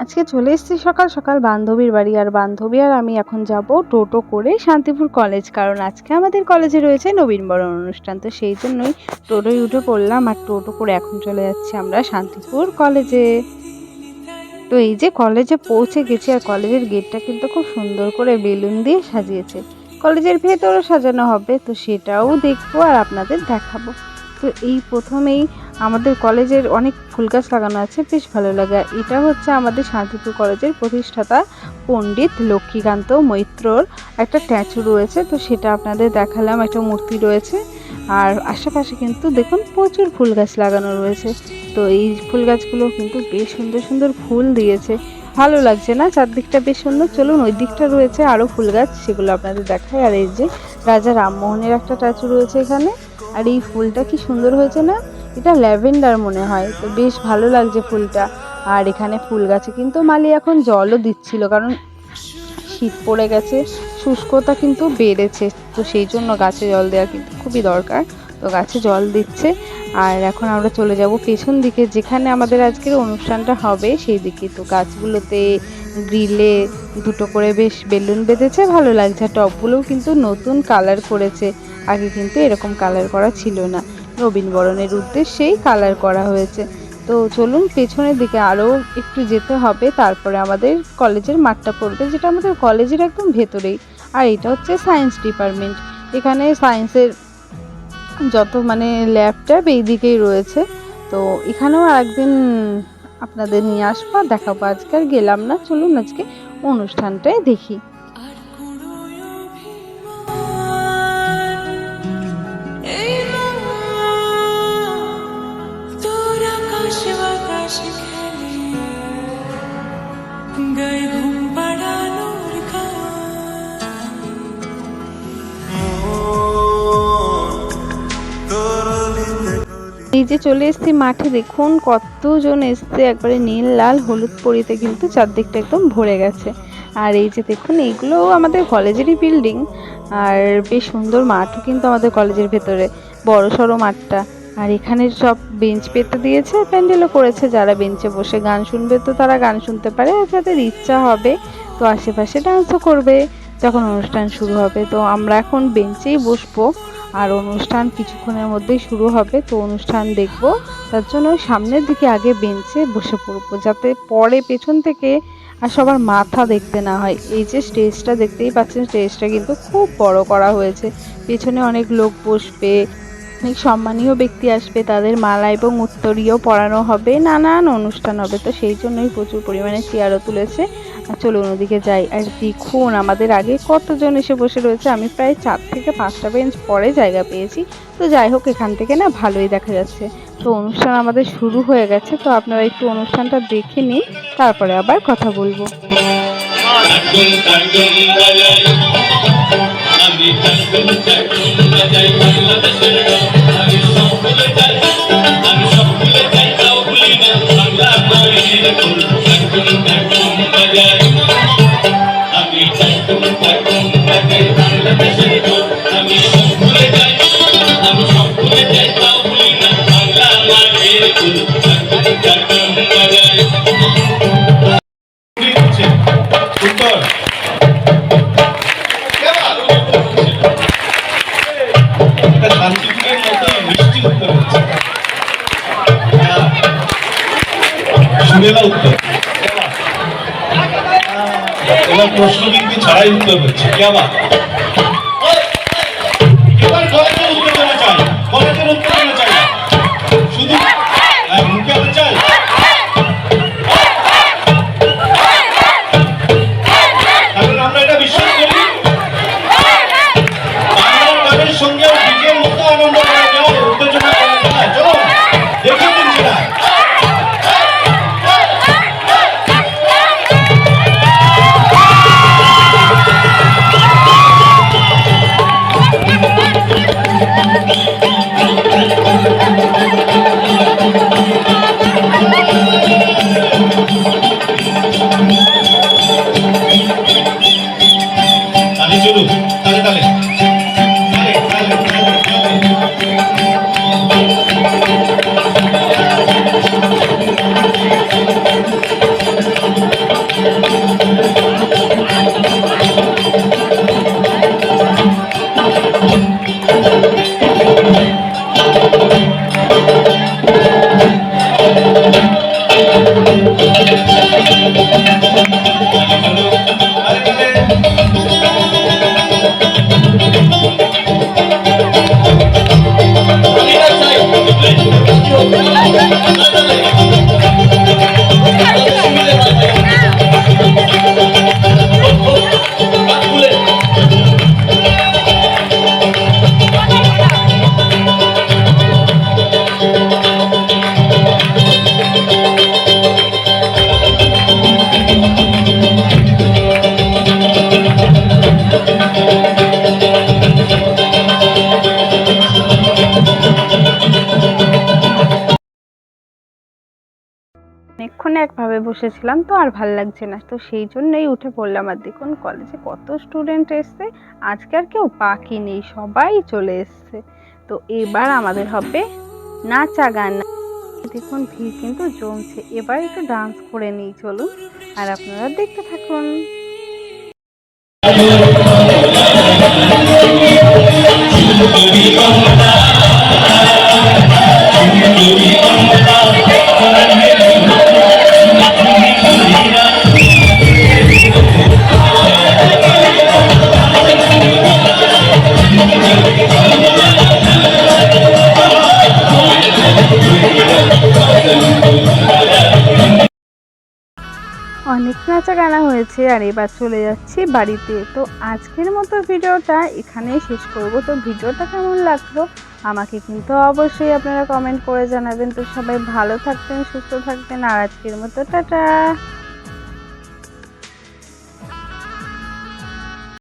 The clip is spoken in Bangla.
আজকে চলে এসেছি সকাল সকাল বান্ধবীর বাড়ি, আর বান্ধবী আর আমি এখন যাব টোটো করে শান্তিপুর কলেজ, কারণ আজকে আমাদের কলেজে রয়েছে নবীনবরণ অনুষ্ঠান। তো সেই জন্যই টোটোয় উঠে পড়লাম, আর টোটো করে এখন চলে যাচ্ছি আমরা শান্তিপুর কলেজে। তো এই যে কলেজে পৌঁছে গেছি, আর কলেজের গেটটা কিন্তু খুব সুন্দর করে বেলুন দিয়ে সাজিয়েছে। কলেজের ভেতরও সাজানো হবে, তো সেটাও দেখব আর আপনাদের দেখাবো। তো এই প্রথমেই আমাদের কলেজের অনেক ফুল গাছ লাগানো আছে, বেশ ভালো লাগে। এটা হচ্ছে আমাদের শান্তিপুর কলেজের প্রতিষ্ঠাতা পণ্ডিত লক্ষ্মীকান্ত মৈত্রর একটা স্ট্যাচু রয়েছে, তো সেটা আপনাদের দেখালাম, একটা মূর্তি রয়েছে। আর আশেপাশে কিন্তু দেখুন প্রচুর ফুল গাছ লাগানো রয়েছে, তো এই ফুল গাছগুলো কিন্তু বেশ সুন্দর সুন্দর ফুল দিয়েছে। ভালো লাগছে না? চারদিকটা বেশ সুন্দর। চলুন ওই দিকটা রয়েছে আরও ফুল গাছ, সেগুলো আপনাদের দেখায় আর এই যে রাজা রামমোহনের একটা স্ট্যাচু রয়েছে এখানে। আর এই ফুলটা কি সুন্দর হয়েছে না? এটা ল্যাভেন্ডার মনে হয়। তো বেশ ভালো লাগছে ফুলটা। আর এখানে ফুল গাছে কিন্তু মালি এখন জলও দিচ্ছিল, কারণ শীত পড়ে গেছে, শুষ্কতা কিন্তু বেড়েছে। তো সেই জন্য গাছে জল দেওয়া কিন্তু খুবই দরকার। তো গাছে জল দিচ্ছে। আর এখন আমরা চলে যাব পেছন দিকে, যেখানে আমাদের আজকের অনুষ্ঠানটা হবে সেই দিকে। তো গাছগুলোতে গ্রিলে দুটো করে বেশ বেলুন বেঁধেছে, ভালো লাগছে। আর টবগুলোও কিন্তু নতুন কালার করেছে। আগে কিন্তু এরকম কালার করা ছিল না। নবীনবরণের উদ্দেশ্যেই কালার করা হয়েছে। তো চলুন পেছনের দিকে আরও একটু যেতে হবে, তারপরে আমাদের কলেজের মাঠটা পড়বে, যেটা আমাদের কলেজের একদম ভেতরেই। আর এটা হচ্ছে সায়েন্স ডিপার্টমেন্ট এখানে সায়েন্সের যত মানে ল্যাব ট্যাব এই দিকেই রয়েছে। তো এখানেও একদিন আপনাদের নিয়ে আসব দেখাবো। আজকে আর গেলাম না। চলুন আজকে অনুষ্ঠানটাই দেখি। এই যে চলে এসেছি মাঠে, দেখুন কতজন এসছে। একবারে নীল, লাল, হলুদ পরিতে কিন্তু চারদিকটা একদম ভরে গেছে। আর এই যে দেখুন এইগুলো আমাদের কলেজেরই বিল্ডিং আর বেশ সুন্দর মাঠও কিন্তু আমাদের কলেজের ভেতরে, বড় সড়ো মাঠটা। আর এখানে সব বেঞ্চ পেতে দিয়েছে, প্যান্ডেলও করেছে। যারা বেঞ্চে বসে গান শুনবে তো তারা গান শুনতে পারে, আর যাদের ইচ্ছা হবে তো আশেপাশে ডান্সও করবে। যখন অনুষ্ঠান শুরু হবে, তো আমরা এখন বেঞ্চেই বসবো। আর অনুষ্ঠান কিছুক্ষণের মধ্যেই শুরু হবে, তো অনুষ্ঠান দেখব। তার জন্য সামনের দিকে আগে বেঞ্চে বসে পড়ব, যাতে পরে পেছন থেকে আর সবার মাথা দেখতে না হয়। এই যে স্টেজটা দেখতেই পাচ্ছেন, স্টেজটা কিন্তু খুব বড় করা হয়েছে। পেছনে অনেক লোক বসবে, অনেক সম্মানীয় ব্যক্তি আসবে, তাদের মালা এবং উত্তরীয় পড়ানো হবে, নানান অনুষ্ঠান হবে। তো সেই জন্যই প্রচুর পরিমাণে চেয়ারও তুলেছে। চলুন ওদিকে যাই। আর দেখুন, আমাদের আগে কতজন এসে বসে রয়েছে। আমি প্রায় চার থেকে পাঁচটা বেঞ্চ পরে জায়গা পেয়েছি। তো যাই হোক, এখান থেকে না ভালোই দেখা যাচ্ছে। তো অনুষ্ঠান আমাদের শুরু হয়ে গেছে। তো আপনারা একটু অনুষ্ঠানটা দেখে নিন, তারপরে আবার কথা বলব। টাকুন এবার প্রশ্ন কিন্তু ছাড়াই উত্তর হচ্ছে। কে অনেকক্ষণ একভাবে বসেছিলাম, তো আর ভালো লাগছে না। তো সেই জন্যই উঠে পড়লাম আর দেখুন কলেজে কত স্টুডেন্ট এসছে, আজকে আর কেউ বাকি নেই, সবাই চলে এসছে। তো এবার আমাদের হবে নাচা গান। দেখুন, ভিড় কিন্তু জমছে এবার একটু ডান্স করে নিই, চলুন। আর আপনারা দেখতে থাকুন। অনেক নাচা কেনা হয়েছে আর এবার চলে যাচ্ছি বাড়িতে। তো আজকের মতো ভিডিওটা এখানেই শেষ করব। তো ভিডিওটা কেমন লাগল? আমাকে কিন্তু অবশ্যই আপনারা কমেন্ট করে জানাবেন। তো সবাই ভালো থাকবেন, সুস্থ থাকবেন। আর আজকের মতো টাটা।